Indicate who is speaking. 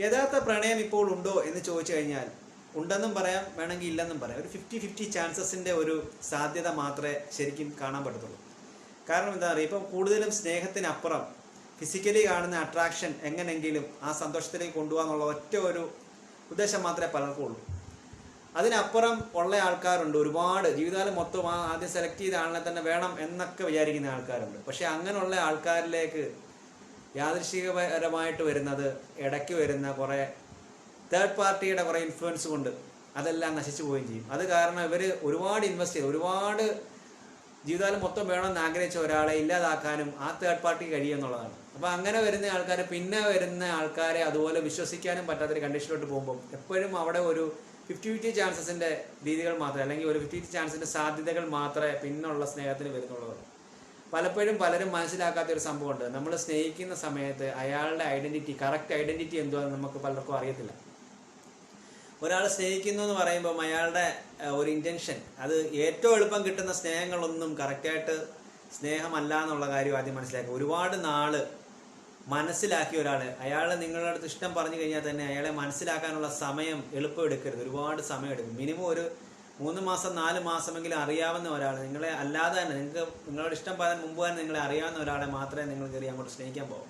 Speaker 1: യഥാർത്ഥ പ്രണയം ഇപ്പോൾ ഉണ്ടോ എന്ന് ചോദിച്ചു കഴിഞ്ഞാൽ ഉണ്ടെന്നും പറയാം വേണമെങ്കിൽ ഇല്ലെന്നും പറയാം. ഒരു ഫിഫ്റ്റി ഫിഫ്റ്റി ചാൻസസിന്റെ ഒരു സാധ്യത മാത്രമേ ശരിക്കും കാണാൻ പറ്റത്തുള്ളൂ. കാരണം എന്താ പറയുക ഇപ്പം കൂടുതലും സ്നേഹത്തിനപ്പുറം ഫിസിക്കലി കാണുന്ന അട്രാക്ഷൻ എങ്ങനെങ്കിലും ആ സന്തോഷത്തിലേക്ക് കൊണ്ടുപോകാന്നുള്ള ഒറ്റ ഒരു ഉദ്ദേശം മാത്രമേ പലർക്കും ഉള്ളൂ. അതിനപ്പുറം ഉള്ള ആൾക്കാരുണ്ട് ഒരുപാട്. ജീവിതകാലം മൊത്തം ആദ്യം സെലക്ട് ചെയ്ത ആളിനെ തന്നെ വേണം എന്നൊക്കെ വിചാരിക്കുന്ന ആൾക്കാരുണ്ട്. പക്ഷേ അങ്ങനെയുള്ള ആൾക്കാരിലേക്ക് യാദൃശികപരമായിട്ട് വരുന്നത് ഇടയ്ക്ക് വരുന്ന കുറേ തേർഡ് പാർട്ടിയുടെ കുറേ ഇൻഫ്ലുവൻസ് കൊണ്ട് അതെല്ലാം നശിച്ചു പോവുകയും ചെയ്യും. അത് കാരണം ഇവർ ഒരുപാട് ഇൻവെസ്റ്റ് ചെയ്ത് ഒരുപാട് ജീവിതകാലം മൊത്തം വേണമെന്ന് ആഗ്രഹിച്ച ഒരാളെ ഇല്ലാതാക്കാനും ആ തേർഡ് പാർട്ടിക്ക് കഴിയുമെന്നുള്ളതാണ് അപ്പോൾ അങ്ങനെ വരുന്ന ആൾക്കാർ പിന്നെ വരുന്ന ആൾക്കാരെ അതുപോലെ വിശ്വസിക്കാനും പറ്റാത്തൊരു കണ്ടീഷനിലോട്ട് പോകുമ്പോൾ എപ്പോഴും അവിടെ ഒരു ഫിഫ്റ്റി ഫിഫ്റ്റി ചാൻസസിന്റെ രീതികൾ മാത്രമേ അല്ലെങ്കിൽ ഒരു ഫിഫ്റ്റി ഫിഫ്റ്റി ചാൻസിന്റെ സാധ്യതകൾ മാത്രമേ പിന്നുള്ള സ്നേഹത്തിന് വരുന്നുള്ളൂ. പലപ്പോഴും പലരും മനസ്സിലാക്കാത്ത ഒരു സംഭവമുണ്ട്. നമ്മൾ സ്നേഹിക്കുന്ന സമയത്ത് അയാളുടെ ഐഡന്റിറ്റി കറക്റ്റ് ഐഡന്റിറ്റി എന്തുവാന്ന് നമുക്ക് പലർക്കും അറിയത്തില്ല. ഒരാൾ സ്നേഹിക്കുന്നു എന്ന് പറയുമ്പം അയാളുടെ ഒരു ഇന്റൻഷൻ അത് ഏറ്റവും എളുപ്പം കിട്ടുന്ന സ്നേഹങ്ങളൊന്നും കറക്റ്റായിട്ട് സ്നേഹമല്ല എന്നുള്ള കാര്യം ആദ്യം മനസ്സിലാക്കുക. ഒരുപാട് നാൾ മനസ്സിലാക്കിയ ഒരാൾ അയാൾ നിങ്ങളുടെ അടുത്ത് ഇഷ്ടം പറഞ്ഞു കഴിഞ്ഞാൽ തന്നെ അയാളെ മനസ്സിലാക്കാനുള്ള സമയം എളുപ്പം എടുക്കരുത്. ഒരുപാട് സമയം എടുക്കും. മിനിമം ഒരു മൂന്ന് മാസം നാല് മാസമെങ്കിലും അറിയാവുന്ന ഒരാൾ നിങ്ങളെ അല്ലാതെ തന്നെ നിങ്ങൾക്ക് നിങ്ങളോട് ഇഷ്ടം പറയാൻ മുമ്പ് തന്നെ നിങ്ങളെ അറിയാവുന്ന ഒരാളെ മാത്രമേ നിങ്ങൾ കയറി അങ്ങോട്ട് സ്നേഹിക്കാൻ പോകും.